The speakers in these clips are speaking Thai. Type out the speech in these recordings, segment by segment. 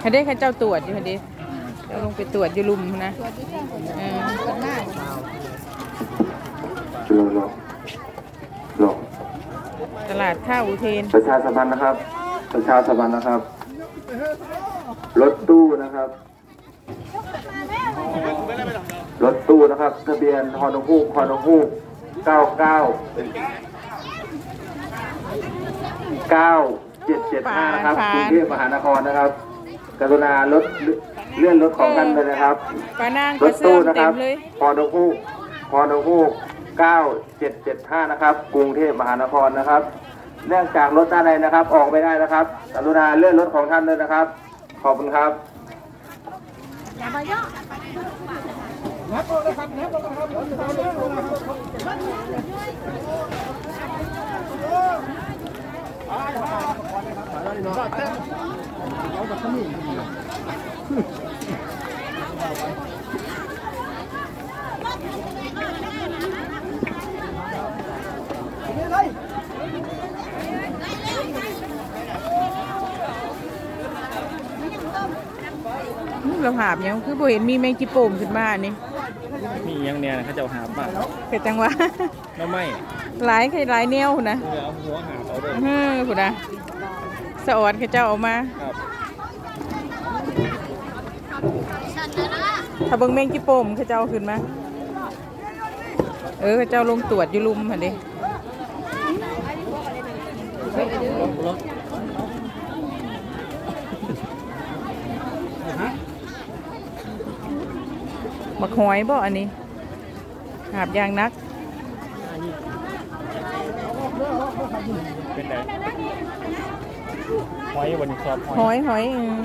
เขาได้เขาเจ้าตรวจอยู่เขาด้เจ้าลงไปตรวจอยู่ลุมนะเออลงลงลงตลาดข้าวอุเทนประชาสัมพันธ์นะครับ ประชาสัมพันธ์นะครับ รถตู้นะครับ รถตู้นะครับ ทะเบียนฮอนฮูกฮอนฮูกเก้าเก้า เก้าเจ็ดเจ็ดห้านะครับกรุงเทพมหานครนะครับ กรุณารถเลื่อนรถของกันเลยนะครับปลานางรกระถเสื้ตู้อมนะคเต็รับมเลยพอนฮูกพอนฮูกเก้าเจ็ดเจ็ดห้านะครับ กรุงเทพมหานครนะครับ เนื่องจากรถด้านในนะครับ ออกไม่ได้นะครับ กรุณาเลื่อนรถของท่านเลยนะครับ ขอบคุณครับอื้อ เราหาบยังคือบ่เห็นมีแมงจีโป่มขึ้นมานี่มีอยังเนี่ยนะเขาจะเอาหาบมาเป็นจังหวะน้ำไม่หลายใครหลายแนวพุ่นนะ เดี๋ยวเอาหัวหาบเอาเด้อเฮ้อพุ่นนะ สะออดเขาเจ้าเออกมาครับถ้าเบิ่งแมงจีโป่มเขาเจ้าเอาขึ้นมา เออเขาเจ้าลงตรวจอยู่ลุมหั่นดิรถบักหอยบ่อันนี้ หาบยางนัก เป็นไง หอยวันนี้สอบหหออยยหอยอืม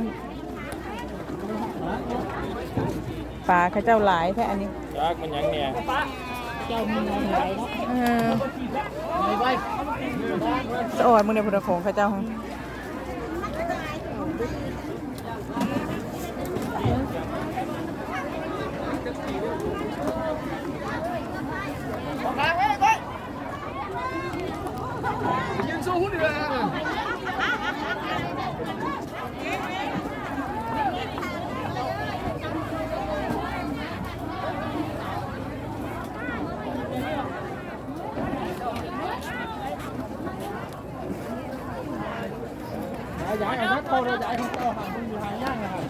ปลาเขาเจ้าหลายแค่อันนี้ยักษ์มันหยังเนี่ยเออสะออดมึงเนี่ยพุทธของเขาเจ้าย้ายเอาเข้าเราย้ายเข้าหามึงอยู่หางย่างนะครับ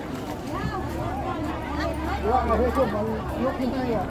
ว่าเอาให้ช่วงมันยกขึ้นได้อะ